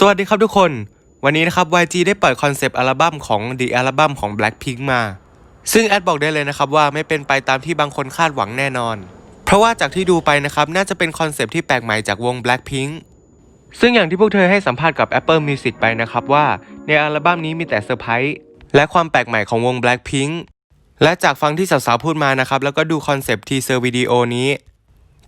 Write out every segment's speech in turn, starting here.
สวัสดีครับทุกคน วันนี้นะครับ YG ได้ปล่อยคอนเซปต์อัลบั้มของ The อัลบั้มของ Blackpink มา ซึ่งแอดบอกได้เลยนะครับว่าไม่เป็นไปตามที่บางคนคาดหวังแน่นอน เพราะว่าจากที่ดูไปนะครับ น่าจะเป็นคอนเซปต์ที่แปลกใหม่จากวง Blackpink ซึ่งอย่างที่พวกเธอให้สัมภาษณ์กับ Apple Music ไปนะครับว่าในอัลบั้มนี้มีแต่เซอร์ไพรส์และความแปลกใหม่ของวง Blackpink และจากฟังที่สาวๆพูดมานะครับแล้วก็ดูคอนเซปต์ทีเซอร์วิดีโอนี้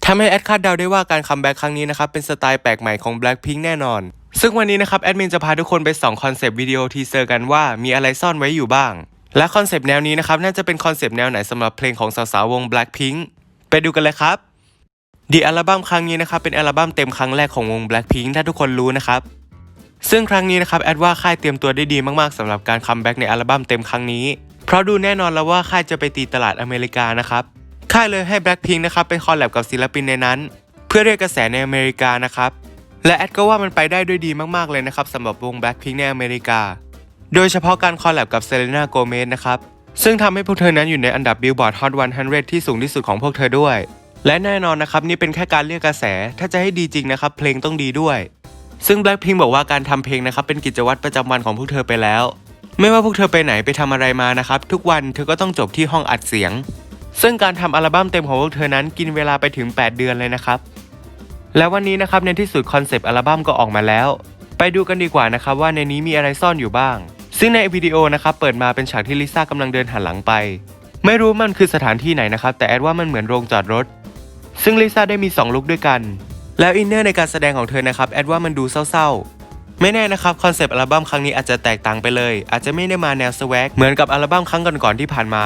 ทำให้แอดคาดเดาได้ว่าการคัมแบ็กครั้งนี้นะครับเป็นสไตล์แปลกใหม่ของ Blackpink แน่นอน ซึ่งวันนี้นะครับแอดมินจะพาทุกคนไปส่องคอนเซปต์วิดีโอทีเซอร์กันว่ามีอะไรซ่อนไว้อยู่บ้าง และคอนเซปต์แนวนี้นะครับน่าจะเป็นคอนเซปต์แนวไหนสำหรับเพลงของสาวๆวง Blackpink ไปดูกันเลยครับดีอัลบั้มครั้งนี้นะครับเป็นอัลบั้มเต็มครั้งแรกของวง Blackpink ถ้าทุกคนรู้นะครับซึ่งครั้งนี้นะครับแอดว่าค่ายเตรียมตัวได้ดีมากๆสำหรับการคัมแบ็กในอัลบั้มเต็มครั้งนี้ เพราะดูแน่นอนแล้วว่าค่ายจะไปตีตลาดอเมริกานะครับค่ายเลยให้ Blackpink นะครับไปคอลแลบกับศิลปินในนั้น เพื่อเรียกกระแสในอเมริกานะครับ และแอดก็ว่ามันไปได้ด้วยดีมากๆเลยนะครับสำหรับวง Blackpink ในอเมริกา โดยเฉพาะการคอลแลบกับเซเลน่าโกเมสนะครับ ซึ่งทำให้พวกเธอนั้นอยู่ในอันดับ Billboard Hot 100 ที่สูงที่สุดของพวกเธอด้วย และแน่นอนนะครับนี่เป็นแค่การเรียกกระแส ถ้าจะให้ดีจริงนะครับเพลงต้องดีด้วย ซึ่ง Blackpink บอกว่าการทำเพลงนะครับเป็นกิจวัตรประจำวันของพวกเธอไปแล้ว ไม่ว่าพวกเธอไปไหนไปทำอะไรมานะครับทุกวันเธอก็ต้องจบที่ห้องอัดเสียง ซึ่งการทำอัลบั้มเต็มของพวกเธอนั้นกินเวลาไปถึง 8 เดือนเลยนะครับ และวันนี้นะครับในที่สุดคอนเซปต์อัลบั้มก็ออกมาแล้ว ไปดูกันดีกว่านะครับว่าในนี้มีอะไรซ่อนอยู่บ้าง ซึ่งในวิดีโอนะครับเปิดมาเป็นฉากที่ลิซ่ากำลังเดินหันหลังไป ไม่รู้มันคือสถานที่ไหนนะครับแต่แอดว่ามันเหมือนโรงจอดรถ ซึ่งลิซ่าได้มี 2 ลุคด้วยกัน แล้วอินเนอร์ในการแสดงของเธอนะครับแอดว่ามันดูเศร้าๆ ไม่แน่นะครับคอนเซปต์อัลบั้มครั้งนี้อาจจะแตกต่างไปเลย อาจจะไม่ได้มาแนวสวักเหมือนกับอัลบั้มครั้งก่อนๆที่ผ่านมา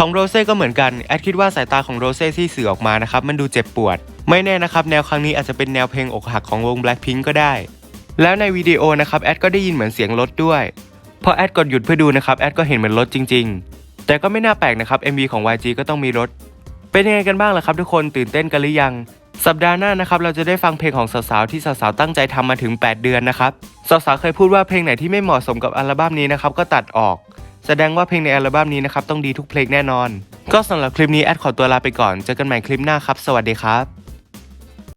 ของโรเซ่ก็เหมือนกัน แอดคิดว่าสายตาของโรเซ่ที่สื่อออกมานะครับมันดูเจ็บปวด ไม่แน่นะครับแนวครั้งนี้อาจจะเป็นแนวเพลงอกหักของวง Blackpink ก็ได้ แล้วในวิดีโอนะครับแอดก็ได้ยินเหมือนเสียงรถด้วย พอแอดกดหยุดเพื่อดูนะครับแอดก็เห็นเหมือนรถจริง ๆ แต่ก็ไม่น่าแปลกนะครับ MV ของ YG ก็ต้องมีรถ เป็นยังไงกันบ้างล่ะครับ ทุกคนตื่นเต้นกันหรือยัง สัปดาห์หน้านะครับเราจะได้ฟังเพลงของสาวๆที่สาวๆตั้งใจทำมาถึง 8 เดือนนะครับสาวๆเคยพูดว่าเพลงไหนที่ไม่เหมาะสมกับอัลบั้มนี้นะครับก็ตัดออก แสดงว่าเพลงในอัลบั้มนี้นะครับต้องดีทุกเพลงแน่นอน ก็สำหรับคลิปนี้แอดขอตัวลาไปก่อนเจอกันใหม่คลิปหน้าครับ สวัสดีครับ